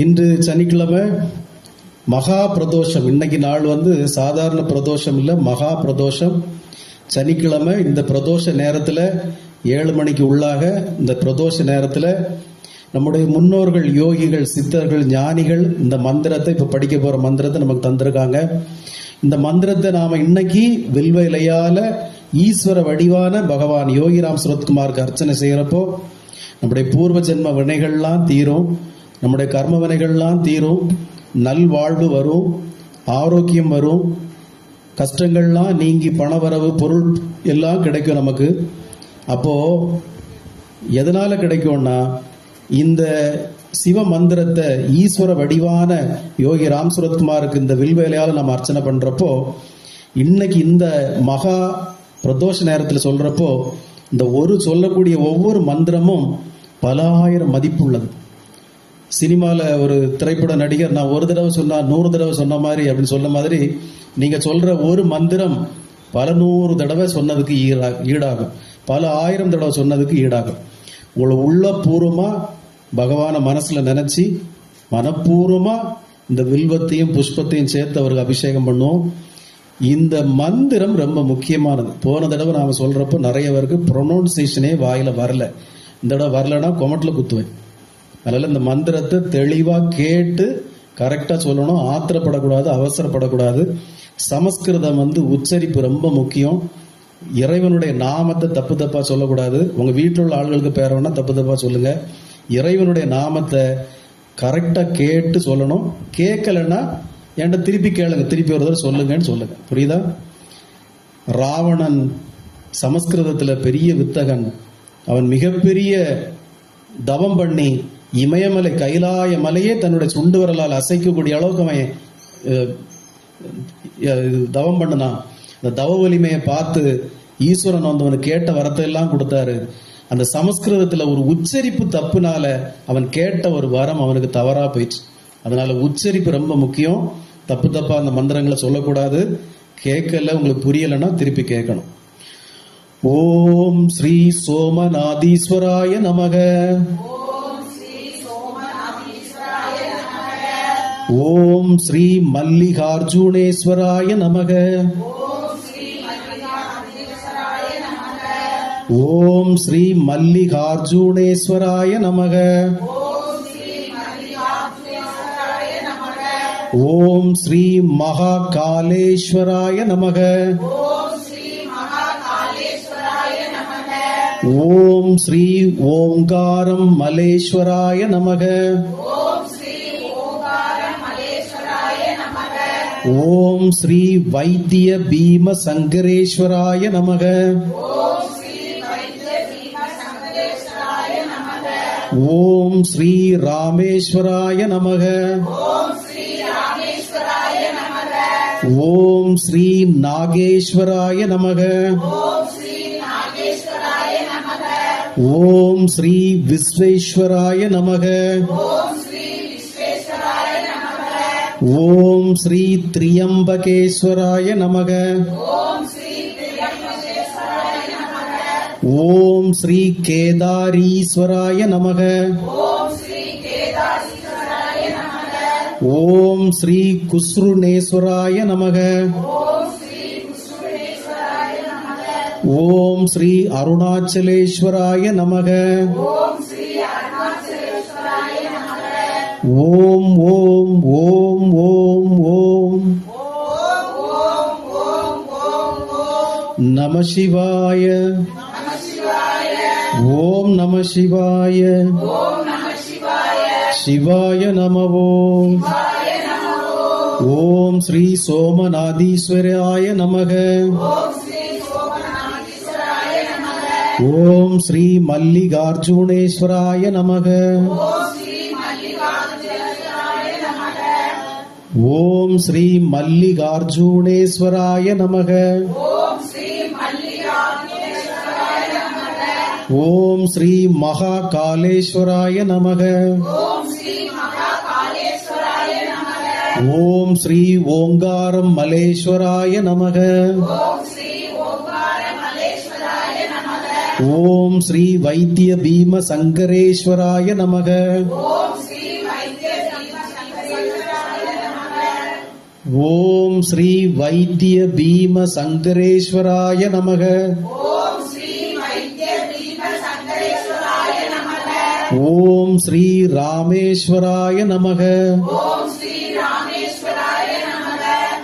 இன்று சனிக்கிழமை மகா பிரதோஷம். இன்னைக்கு நாள் வந்து சாதாரண பிரதோஷம் இல்லை மகா பிரதோஷம். சனிக்கிழமை இந்த பிரதோஷ நேரத்தில் ஏழு மணிக்கு உள்ளாக இந்த பிரதோஷ நேரத்தில் நம்முடைய முன்னோர்கள் யோகிகள் சித்தர்கள் ஞானிகள் இந்த மந்திரத்தை இப்போ படிக்க போகிற மந்திரத்தை நமக்கு தந்திருக்காங்க. இந்த மந்திரத்தை நாம் இன்னைக்கு வில்வ இலையால ஈஸ்வர வடிவான பகவான் யோகிராம் சுரத்குமாருக்கு அர்ச்சனை செய்கிறப்போ நம்முடைய பூர்வ ஜென்ம வினைகள்லாம் தீரும். நம்முடைய கர்மவனைகள்லாம் தீரும் நல்வாழ்வு வரும் ஆரோக்கியம் வரும் கஷ்டங்கள்லாம் நீங்கி பணவரவு பொருள் எல்லாம் கிடைக்கும் நமக்கு. அப்போ எதனால கிடைக்கும்னா இந்த சிவ மந்திரத்தை ஈஸ்வர வடிவான யோகி ராம் சுரத்குமாருக்கு இந்த வில்வேலையால் நம்ம அர்ச்சனை பண்ணுறப்போ இன்னைக்கு இந்த மகா பிரதோஷ நேரத்தில் சொல்கிறப்போ இந்த ஒரு சொல்லக்கூடிய ஒவ்வொரு மந்திரமும் பல ஆயிரம் மதிப்புள்ளது. சினிமாவில் ஒரு திரைப்பட நடிகர் நான் ஒரு தடவை சொன்னால் நூறு தடவை சொன்ன மாதிரி அப்படின்னு சொன்ன மாதிரி நீங்கள் சொல்கிற ஒரு மந்திரம் பல நூறு தடவை சொன்னதுக்கு ஈடா ஈடாகும். பல ஆயிரம் தடவை சொன்னதுக்கு ஈடாகும். உங்களை உள்ள பூர்வமாக பகவானை மனசில் நினச்சி மனப்பூர்வமாக இந்த வில்வத்தையும் புஷ்பத்தையும் சேர்த்து அவருக்கு அபிஷேகம் பண்ணுவோம். இந்த மந்திரம் ரொம்ப முக்கியமானது. போன தடவை நாம் சொல்கிறப்போ நிறைய பேருக்கு ப்ரொனவுன்சியேஷனே வாயில் வரல. இந்த தடவை வரலன்னா கொமட்டில் குத்துவேன். அதனால இந்த மந்திரத்தை தெளிவா கேட்டு கரெக்டா சொல்லணும். ஆத்திரப்படக்கூடாது அவசரப்படக்கூடாது. சமஸ்கிருதம் வந்து உச்சரிப்பு ரொம்ப முக்கியம். இறைவனுடைய நாமத்தை தப்பு தப்பா சொல்லக்கூடாது. உங்க வீட்டில் உள்ள ஆள்களுக்கு பேர வேணா தப்பு தப்பா சொல்லுங்க. இறைவனுடைய நாமத்தை கரெக்டா கேட்டு சொல்லணும். கேட்கலன்னா என்கிட்ட திருப்பி கேளுங்க. திருப்பி ஒரு தடவை சொல்லுங்கன்னு சொல்லுங்க. புரியுதா? ராவணன் சமஸ்கிருதத்துல பெரிய வித்தகன். அவன் மிகப்பெரிய தவம் பண்ணி இமயமலை கைலாய மலையே தன்னுடைய சுண்டு விரலால் அசைக்கக்கூடிய அளவுக்கு அவன் தவம் பண்ணினான். அந்த தவ வலிமையை பார்த்து ஈஸ்வரன் வந்து அவனுக்கு கேட்ட வரத்தை எல்லாம் கொடுத்தாரு. அந்த சமஸ்கிருதத்தில் ஒரு உச்சரிப்பு தப்புனால அவன் கேட்ட ஒரு வரம் அவனுக்கு தவறாக போயிடுச்சு. அதனால உச்சரிப்பு ரொம்ப முக்கியம். தப்பு தப்பாக அந்த மந்திரங்களை சொல்லக்கூடாது. கேட்கல உங்களுக்கு புரியலைன்னா திருப்பி கேட்கணும். ஓம் ஸ்ரீ சோமநாதீஸ்வராய நமக. ஓம் ஸ்ரீ மல்லிகார்ஜுனேஸ்வராய நமக. ஓம் ஸ்ரீ மல்லிகார்ஜுனேஸ்வராய நமக. ஓம் ஸ்ரீ மகாகாலேஸ்வராய நமக. ஓம் ஸ்ரீ ஓங்காரம் மலேஸ்வராய நமக. ஓம் ஸ்ரீ வைத்திய பீம சங்கரேஸ்வராய நமக. ஓம் ஸ்ரீ ராமேஸ்வராய நமக. ஓம் ஸ்ரீ நாகேஸ்வராய நமக. ஓம் ஸ்ரீ விஸ்வேஸ்வராய நமக. ஓம் ஸ்ரீ திரியம்பகேஸ்வராய நமக. ஓம் ஸ்ரீ கேதாரீஸ்வராய நமக. ஓம் ஸ்ரீ குஸ்ருநேஸ்வராய நமக. ஓம் ஸ்ரீ அருணாச்சலேஸ்வராய நமக. ஓம் ஓம் ஓம் ஓம் ஓம் ஓம். நம சிவாய. ஓம் நம சிவாய. சிவாய நமவோம் ஓம் ஸ்ரீ சோமநாதீஸ்வராய நமக. ஓம் ஸ்ரீ மல்லிகார்ஜுனேஸ்வராய நமக. ஓம் ஸ்ரீ மல்லிகார்ஜுனேஸ்வராய நமக. ஓம் ஸ்ரீ மகாகாலேஸ்வராய நமக. ஓம் ஸ்ரீ ஓங்காரம் மலேஸ்வராய நமக. ஓம் ஸ்ரீ வைத்திய பீம சங்கரேஸ்வராய நமக ஓம் ஸ்ரீ வைத்திய ஓம் ஸ்ரீ வைத்திய பீம சங்கரேஸ்வராய நமக. ஓம் ஸ்ரீ ராமேஸ்வராய நமக.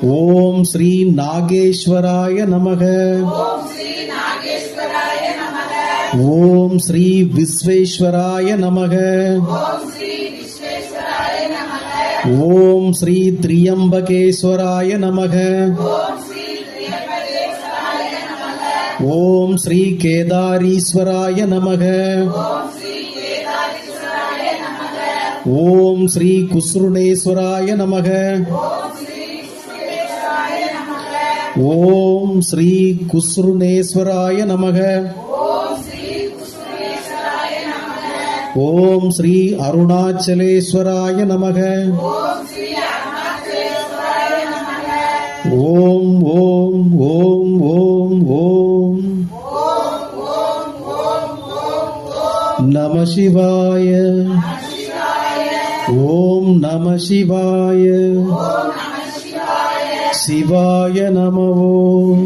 ஓம் ஸ்ரீ நாகேஸ்வராய நமக. ஓம் ஸ்ரீ விஸ்வேஸ்வராய நமக. ஓம் ஸ்ரீ திரியம்பகேஸ்வராய நமக. ஓம் ஸ்ரீ கேதாரீஸ்வராய நமக. ஓம் ஸ்ரீ குஸ்ருணேஸ்வராய நமக. ஓம் ஸ்ரீ குஸ்ருணேஸ்வராய நமக. ஓம் ஸ்ரீ அருணாச்சலேஸ்வராய நமக. ஓம் ஓம் ஓம் ஓம் ஓம். நம சிவாய. ஓம் நம சிவாய. சிவாய நமவோ.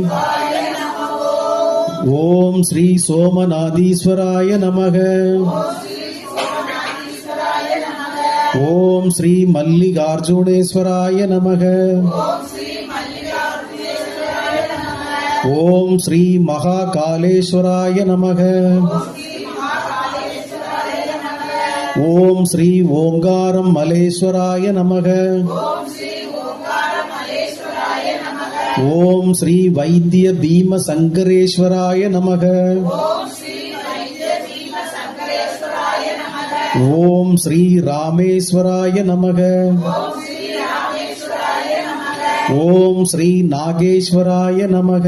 ஓம் ஸ்ரீ சோமநாதீஸ்வராய நமக. ஓம் ஸ்ரீ மல்லிகார்ஜுனேஸ்வராய நமக. ஓம் ஸ்ரீ மகாகாலேஸ்வராய நமக. ஓம் ஸ்ரீ ஓங்காரம் மலேஸ்வராய நமக. ஓம் ஸ்ரீ வைத்திய பீம சங்கரேஸ்வராய நமக ஓம் ஸ்ரீ ராமேஸ்வராய நமக. ஓம் ஸ்ரீ நாகேஸ்வராய நமக.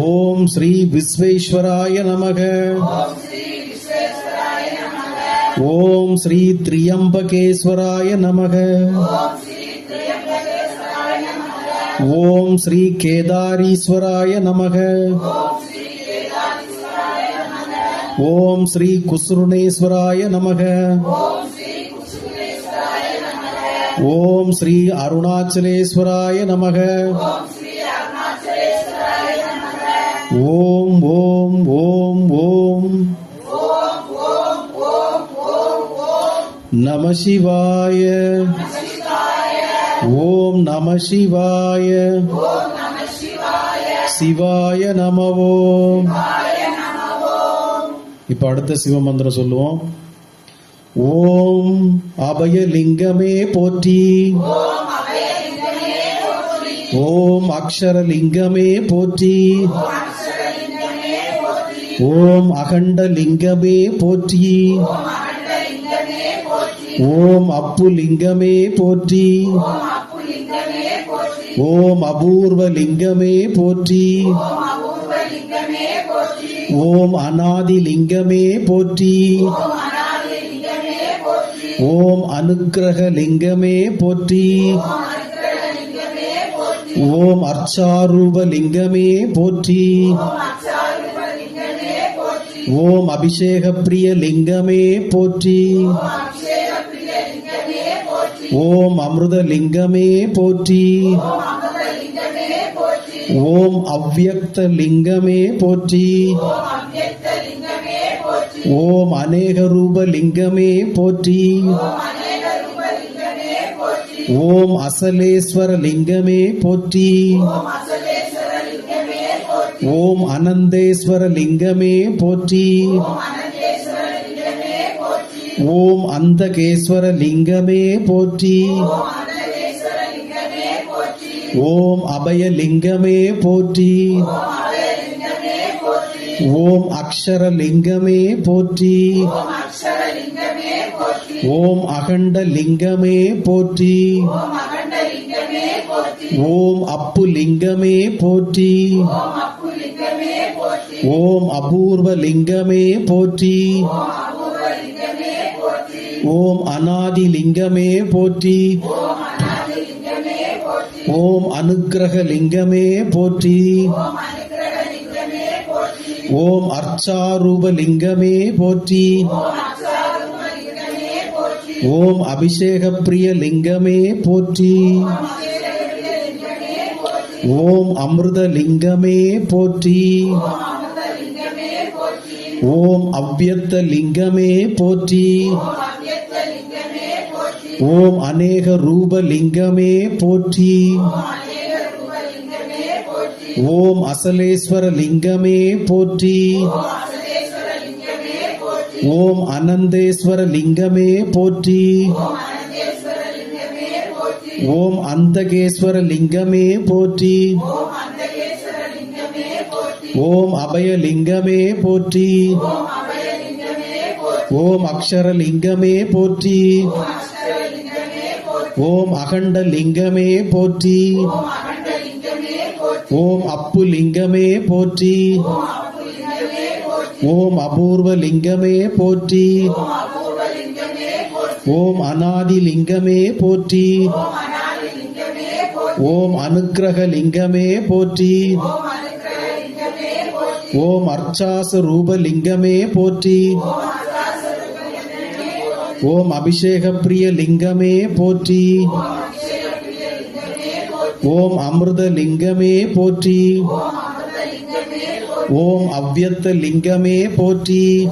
ஓம் ஸ்ரீ விஸ்வேஸ்வராய நமக. ஓம் ஸ்ரீ திரியம்பகேஸ்வராய நமக. ஓம் ஸ்ரீ கேதாரீஸ்வராய நமக. ஓம் ஸ்ரீ குஸ்ருணேஸ்வராய நமக. ஓம் ஸ்ரீ அருணாச்சலேஸ்வராய நமக. ஓம் ஓம் ஓம் ஓம் நம சிவாய. ஓம் நம சிவாய. சிவாய. நமவோம் இப்ப அடுத்த சிவமந்திரம் சொல்லுவோம். ஓம் அபயலிங்கமே போற்றி. ஓம் அக்ஷரலிங்கமே போற்றி. ஓம் அகண்ட லிங்கமே போற்றி. ஓம் அப்புலிங்கமே போற்றி. ஓம் அபூர்வ லிங்கமே போற்றி. ஓம் அநாதி லிங்கமே போற்றி. ஓம் அனுக்கிரக லிங்கமே போற்றி. ஓம் அர்ச்சாரூப லிங்கமே போற்றி. ஓம் அபிஷேக பிரிய லிங்கமே போற்றி. ஓம் அமிர்த லிங்கமே போற்றி. ஓம் அவ்யக்த லிங்கமே போற்றி. ஓம் அநேக ரூப லிங்கமே போற்றி. ஓம் அசலேஸ்வர லிங்கமே போற்றி. ஓம் அனந்தேஸ்வர லிங்கமே போற்றி. ஓம் அந்தகேஸ்வர லிங்கமே போற்றி. ஓம் அபய லிங்கமே போற்றி. ஓம் அக்ஷர லிங்கமே போற்றி. ஓம் அகண்ட லிங்கமே போற்றி. ஓம் அப்பு லிங்கமே போற்றி. ஓம் அபூர்வ லிங்கமே போற்றி. ஓம் அநாதி லிங்கமே போற்றி. ஓம் அனுக்கிரக லிங்கமே போற்றி. ஓம் அர்ச்சாரூப லிங்கமே போற்றி. ஓம் அபிஷேக பிரிய லிங்கமே போற்றி. ஓம் அமிர்த லிங்கமே போற்றி. ஓம் அவ்வியத்த லிங்கமே போற்றி. ஓம் அநேக ரூப லிங்கமே போற்றி. ஓம் அசலேஸ்வர லிங்கமே போற்றி. ஓம் அனந்தேஸ்வர லிங்கமே போற்றி. ஓம் அந்தகேஸ்வர லிங்கமே போற்றி. ஓம் அபய லிங்கமே போற்றி. ஓம் அக்ஷர லிங்கமே போற்றி. ஓம் அகண்ட லிங்கமே போற்றி. ஓம் அப்பு லிங்கமே போற்றி. ஓம் அபூர்வ லிங்கமே போற்றி. ஓம் அநாதி லிங்கமே போற்றி. ஓம் அனுக்கிரக லிங்கமே போற்றி. ஓம் அர்ச்சாச ரூப லிங்கமே போற்றி. ஓம் அபிஷேக பிரிய லிங்கமே போற்றி. ஓம் அமிர்த லிங்கமே போற்றி. ஓம் அவ்வியத்த லிங்கமே போற்றி.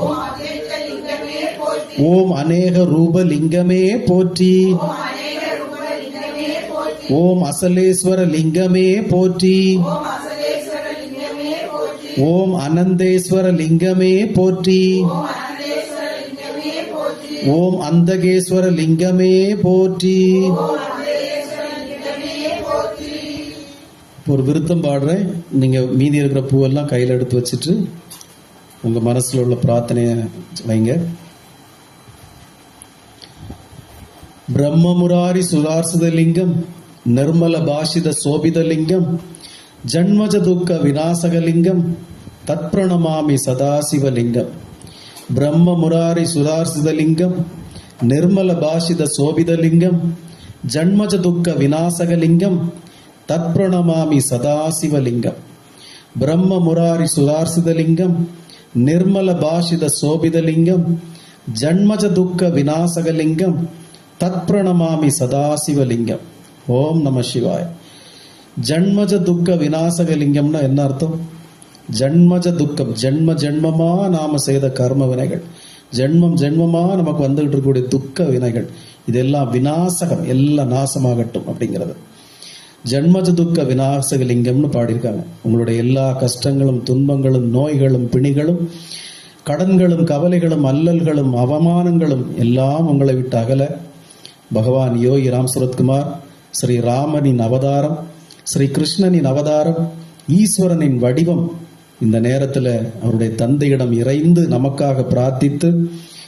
ஓம் அநேக ரூப லிங்கமே போற்றி. ஓம் அசலேஸ்வர லிங்கமே போற்றி. ஓம் அனந்தேஸ்வர லிங்கமே போற்றி. ஓம் அந்தகேஸ்வர லிங்கமே போற்றி. இப்போ ஒரு விருத்தம் பாடுறேன். நீங்க மீதி இருக்கிற பூவெல்லாம் கையில் எடுத்து வச்சுட்டு உங்க மனசுல உள்ள பிரார்த்தனைய வைங்க. பிரம்மமுராரி சுதார்சித லிங்கம் நிர்மல பாஷித சோபித லிங்கம் ஜன்மஜ துக்க விநாசக லிங்கம் தத்பிரணமாமி சதாசிவ லிங்கம். பிரம்ம முராரி சுதாசிதலிங்கம் நிர்மல பாஷித சோபிதலிங்கம் ஜன்மஜ துக்க விநாசகலிங்கம் தத்பிரணமாமி சதாசிவ பிரம்ம முராரி சுதாசிதலிங்கம் நிர்மல பாஷித சோபிதலிங்கம் ஜன்மஜ துக்க விநாசகலிங்கம் தத்பிரணமாமி சதாசிவ ஓம் நம சிவாய் ஜன்மஜ துக்க விநாசகலிங்கம்னா என்ன அர்த்தம்? ஜன்மஜ துக்கம் ஜென்ம ஜென்மமா நாம செய்த கர்ம வினைகள். ஜென்மம் ஜென்மமா நமக்கு வந்துகிட்டு இருக்கக்கூடிய துக்க வினைகள். இதெல்லாம் விநாசகம் எல்லாம் நாசமாகட்டும் அப்படிங்கிறது. ஜன்மஜ துக்க விநாசகலிங்கம்னு பாடியிருக்காங்க. உங்களுடைய எல்லா கஷ்டங்களும் துன்பங்களும் நோய்களும் பிணிகளும் கடன்களும் கவலைகளும் அல்லல்களும் அவமானங்களும் எல்லாம் உங்களை விட்டு அகல. பகவான் யோகி ராம் சுரத்குமார் ஸ்ரீ ராமனின் அவதாரம் ஸ்ரீ கிருஷ்ணனின் அவதாரம் ஈஸ்வரனின் வடிவம் இந்த நேரத்தில் அவருடைய தந்தையிடம் இறைந்து நமக்காக பிரார்த்தித்து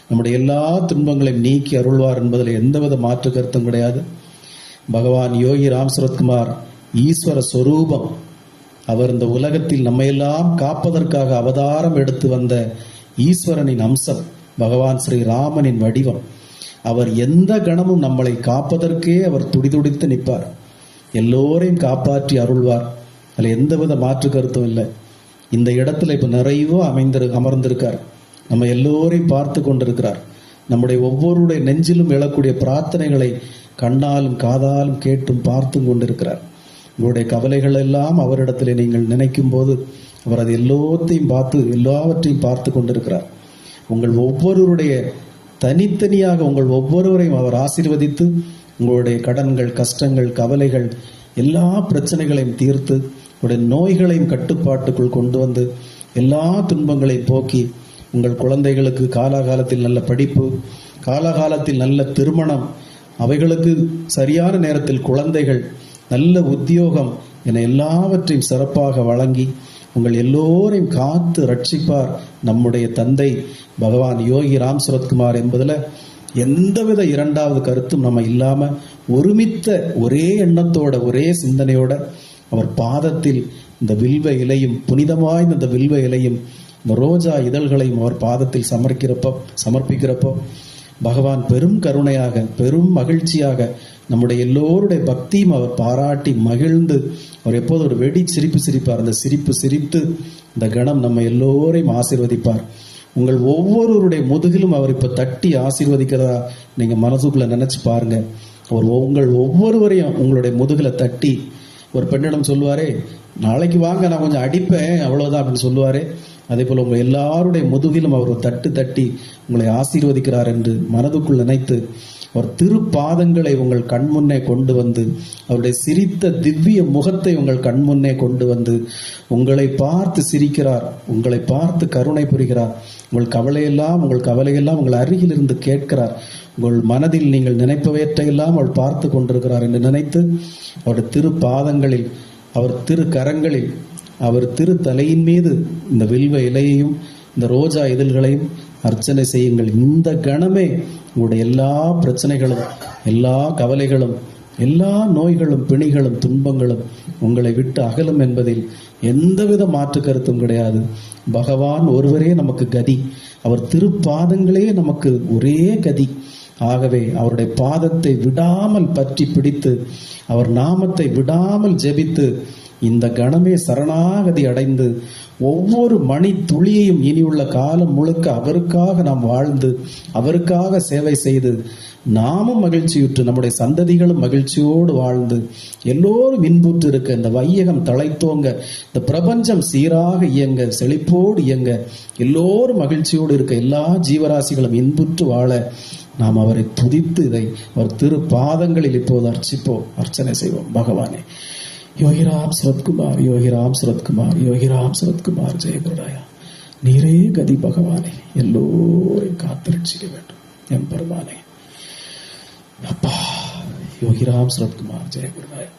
நம்முடைய எல்லா துன்பங்களையும் நீக்கி அருள்வார் என்பதில் எந்தவித மாற்று கருத்தும் கிடையாது. பகவான் யோகி ராம்சுரத்குமார் ஈஸ்வர சொரூபம். அவர் இந்த உலகத்தில் நம்மையெல்லாம் காப்பதற்காக அவதாரம் எடுத்து வந்த ஈஸ்வரனின் அம்சம் பகவான் ஸ்ரீ ராமனின் வடிவம். அவர் எந்த கணமும் நம்மளை காப்பதற்கே அவர் துடிதுடித்து நிற்பார். எல்லோரையும் காப்பாற்றி அருள்வார். அதில் எந்தவித மாற்று கருத்தும் இல்லை. இந்த இடத்துல இப்போ நிறைவாக அமைந்திரு அமர்ந்திருக்கார். நம்ம எல்லோரையும் பார்த்து கொண்டிருக்கிறார். நம்முடைய ஒவ்வொருடைய நெஞ்சிலும் எழக்கூடிய பிரார்த்தனைகளை கண்ணாலும் காதாலும் கேட்டும் பார்த்தும் கொண்டிருக்கிறார். உங்களுடைய கவலைகள் எல்லாம் அவரிடத்தில் நீங்கள் நினைக்கும் போது அவர் அது எல்லாத்தையும் பார்த்து எல்லாவற்றையும் பார்த்து கொண்டிருக்கிறார். உங்கள் ஒவ்வொருவருடைய தனித்தனியாக உங்கள் ஒவ்வொருவரையும் அவர் ஆசீர்வதித்து உங்களுடைய கடன்கள் கஷ்டங்கள் கவலைகள் எல்லா பிரச்சனைகளையும் தீர்த்து உங்களுடைய நோய்களையும் கட்டுப்பாட்டுக்குள் கொண்டு வந்து எல்லா துன்பங்களையும் போக்கி உங்கள் குழந்தைகளுக்கு காலாகாலத்தில் நல்ல படிப்பு காலாகாலத்தில் நல்ல திருமணம் அவைகளுக்கு சரியான நேரத்தில் குழந்தைகள் நல்ல உத்தியோகம் என எல்லாவற்றையும் சிறப்பாக வழங்கி உங்கள் எல்லோரையும் காத்து ரட்சிப்பார் நம்முடைய தந்தை பகவான் யோகி ராம் சுரத்குமார் என்பதில் எந்தவித இரண்டாவது கருத்தும் நம்ம இல்லாமல் ஒருமித்த ஒரே எண்ணத்தோட ஒரே சிந்தனையோட அவர் பாதத்தில் இந்த வில்வ இலையும் புனிதமாய் இந்த வில்வ இலையும் இந்த ரோஜா இதழ்களையும் அவர் பாதத்தில் சமர்க்கிறப்போ சமர்ப்பிக்கிறப்போ பகவான் பெரும் கருணையாக பெரும் மகிழ்ச்சியாக நம்முடைய எல்லோருடைய பக்தியும் அவர் பாராட்டி மகிழ்ந்து அவர் எப்போது ஒரு வெடி சிரிப்பு சிரிப்பார். அந்த சிரிப்பு சிரித்து இந்த கணம் நம்ம எல்லோரையும் ஆசிர்வதிப்பார். உங்கள் ஒவ்வொருவருடைய முதுகிலும் அவர் இப்போ தட்டி ஆசீர்வதிக்கிறதா நீங்கள் மனசுக்குள்ள நினச்சி பாருங்கள் அவர் உங்கள் ஒவ்வொருவரையும் உங்களுடைய முதுகில் தட்டி ஒரு பெண்ணிடம் சொல்லுவாரே நாளைக்கு வாங்க நான் கொஞ்சம் அடிப்பேன் அவ்வளோதான் அப்படின்னு சொல்லுவாரே. அதே போல் உங்கள் எல்லாருடைய முதுகிலும் அவர் ஒரு தட்டு தட்டி உங்களை ஆசீர்வதிக்கிறார் என்று மனதுக்குள் நினைத்து அவர் திருப்பாதங்களை உங்கள் கண்முன்னே கொண்டு வந்து அவருடைய சிரித்த திவ்ய முகத்தை உங்கள் கண்முன்னே கொண்டு வந்து உங்களை பார்த்து சிரிக்கிறார் உங்களை பார்த்து கருணை புரிகிறார். உங்கள் கவலையெல்லாம் உங்கள் கவலையெல்லாம் உங்கள் அருகில் இருந்து கேட்கிறார். உங்கள் மனதில் நீங்கள் நினைப்பவற்றையெல்லாம் அவள் பார்த்து கொண்டிருக்கிறார் என்று நினைத்து அவருடைய திருப்பாதங்களில் அவர் திரு கரங்களில் அவர் திரு தலையின் மீது இந்த வில்வ இலையையும் இந்த ரோஜா இதழ்களையும் அர்ச்சனை செய்யுங்கள். இந்த கணமே உங்களுடைய எல்லா பிரச்சனைகளும் எல்லா கவலைகளும் எல்லா நோய்களும் பிணிகளும் துன்பங்களும் உங்களை விட்டு அகலும் என்பதில் எந்தவித மாற்று கருத்தும் கிடையாது. பகவான் ஒருவரே நமக்கு கதி. அவர் திருப்பாதங்களே நமக்கு ஒரே கதி. ஆகவே அவருடைய பாதத்தை விடாமல் பற்றி பிடித்து அவர் நாமத்தை விடாமல் ஜெபித்து இந்த கணமே சரணாகதி அடைந்து ஒவ்வொரு மணி துளியையும் இனியுள்ள காலம் முழுக்க அவருக்காக நாம் வாழ்ந்து அவருக்காக சேவை செய்து நாமும் மகிழ்ச்சியுற்று நம்முடைய சந்ததிகளும் மகிழ்ச்சியோடு வாழ்ந்து எல்லோரும் இன்புற்று இருக்க இந்த வையகம் தழைத்தோங்க இந்த பிரபஞ்சம் சீராக இயங்க செழிப்போடு இயங்க எல்லோரும் மகிழ்ச்சியோடு இருக்க எல்லா ஜீவராசிகளும் இன்புற்று வாழ நாம் அவரை துதித்து இதை அவர் திரு பாதங்களில் இப்போது அர்ச்சிப்போம் அர்ச்சனை செய்வோம். பகவானே யோகிராம் சரத்குமார் யோகிராம் சரத்குமார் யோகிராம் சரத்குமார் ஜெயகுருடாயா நீரே கதி பகவானே எல்லோரையும் காத்திருச்சிக்க வேண்டும். எம் பெருமானே அப்பா யோகிராம் சரத்குமார் ஜெயகுருநாயக்